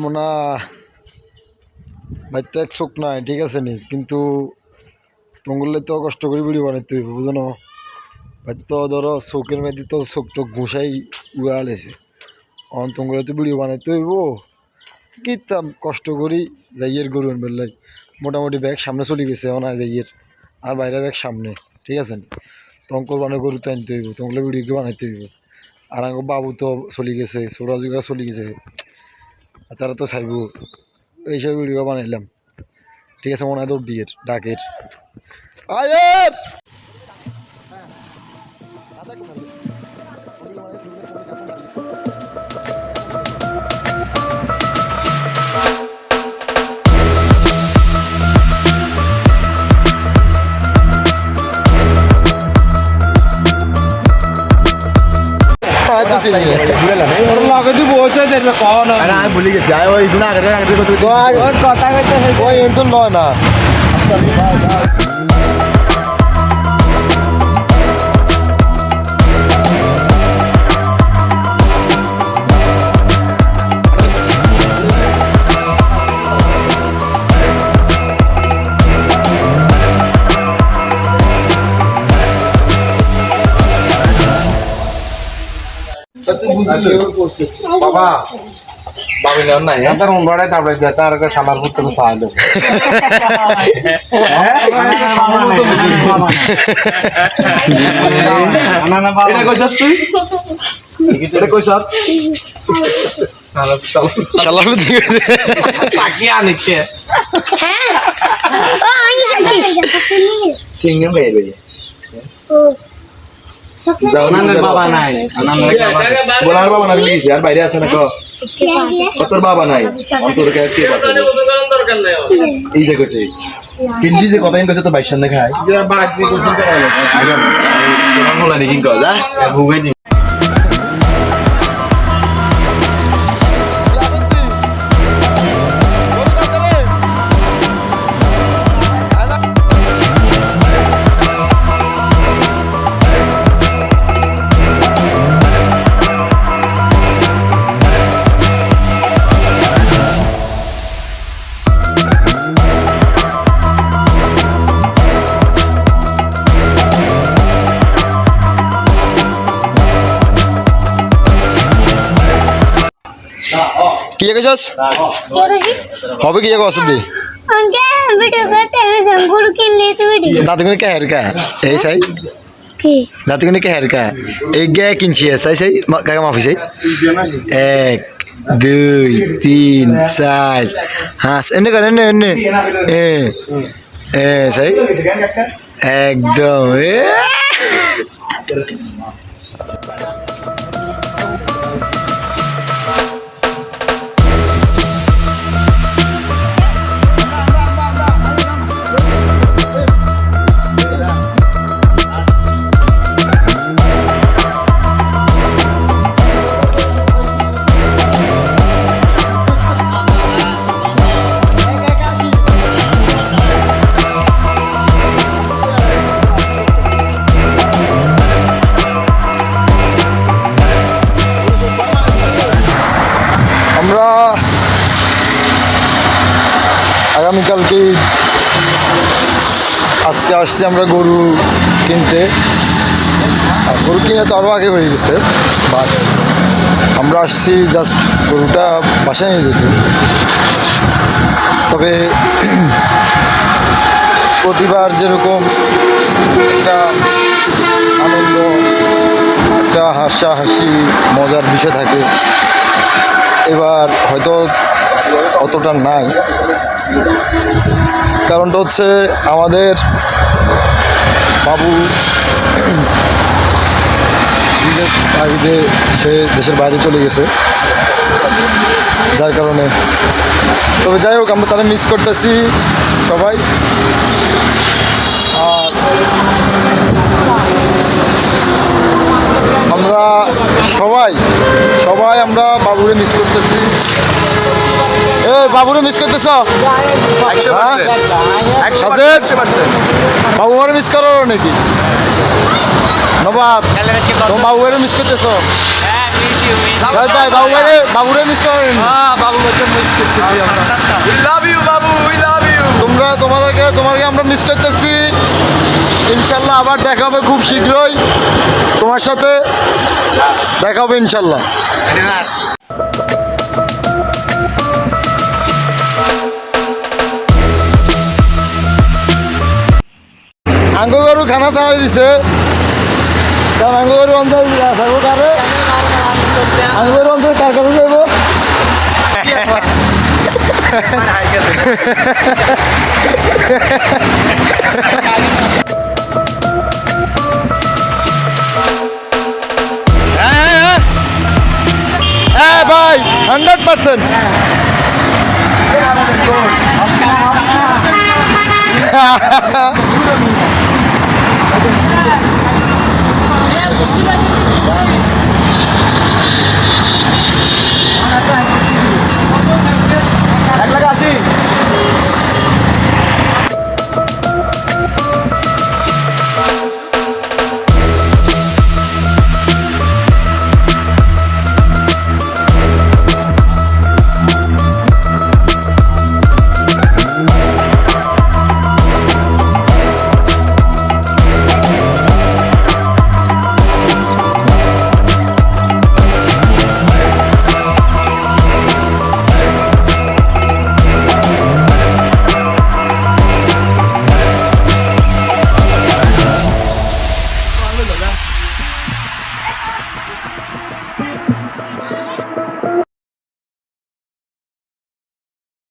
মোনা, ভাই এক চোখ নাই, ঠিক আছে নি? কিন্তু তোমাগুলো তো কষ্ট করে ভিডিও বানাইতে হইব, বুঝো না? ভাই তো ধরো চোখের মধ্যে তো চোখ টোক ঘুষাই উড়ালেছে অন তোমাগুলো তো ভিডিও বানাইতে হইব। কি তা কষ্ট করি, যাইয়ের গরু আনবার লাই। মোটামুটি ব্যাগ সামনে চলে গেছে, অনা যাইয়ের। আর বাইরে ব্যাগ সামনে, ঠিক আছে নি? বানা গরু তো আনতে হইব তোমাগুলো ভিডিওকে বানাইতে হইব? আর বাবু তো চলে গেছে ছোটা জুগা চলে গেছে। আর তারা তো সাইব। এইসব ভিডিও বানাইলাম। ঠিক আছে, মনে হয় দৌড় বিয়ের, ডাকের। আয়ের আরে আমি ভুলে গেছি ওই গুণা আগে আগে কত ওই এন্তন লয় না বাবা বাবু। নেওয়ার নাই হ্যাঁ? তার উন্ডারে তারপরে দে তার আগে সালার করতে চাইলো এটা কইছস তুই? এটা কইছস? শালার মধ্যে তাকি আনিকে ও আমি সাকি সিঙ্গেম গায়ে বেরিয়ে যাও না বাবা নাই বলার বাবা নাই গেছে আর বাইরে আছে না কো তোর বাবা নাই অন্তর? এই যে কইছে পিন্ডি যে কথা কইছে তো বাইশ সামনে খায় কি এঁকেছস হবে কি এঁকে অসুধি? দাঁতগুনি কে হেরকা? এই সাই। দাঁতগুনি কে হেরকা? এই গে কিনছি সাই সাই। কাকে মাফি সাই। এক দুই তিন চার হাঁস এনে করে এনে এনে। এ এ একদম এ। আজকে আসছি আমরা গরু কিনতে। গরু কিনে তো আরও আগে হয়ে গেছে বাট আমরা আসছি জাস্ট গরুটা বাসায় নিয়ে যেতে। তবে প্রতিবার যেরকম একটা আনন্দ, একটা হাসাহাসি মজার বিষয় থাকে। এবার হয়তো অতটা নাই। কারণটা হচ্ছে আমাদের বাবু বাইরে সে দেশের বাইরে চলে গেছে। যার কারণে। তবে যাই হোক, আমরা তাদের মিস করতেছি সবাই। আর আমরা সবাই সবাই আমরা বাবুরে মিস করতেছি। এ বাবুরে মিস করতেছ? সাজেদ? বাবু ঘরে মিস করো নাকি? নবাব তো বাবু ঘরে মিস করতেছ ভাই বাবুরে মিস করেন? We love you Babu we love you তোমরা তোমাদেরকে তোমাকে আমরা মিস করতেছি। ইনশাল্লাহ আবার দেখা হবে খুব শীঘ্রই তোমার সাথে। দেখা হবে ইনশাল্লাহ। আঙ্গ গরু খানা চাই দিছে। কারণ আঙ্গ গরু অঞ্চল থাকব কারে আঙ্গ গরু অঞ্চল কার কাছে যাইব? হ্যাঁ হ্যাঁ। ভাই হান্ড্রেড পার্সেন্ট Thank you.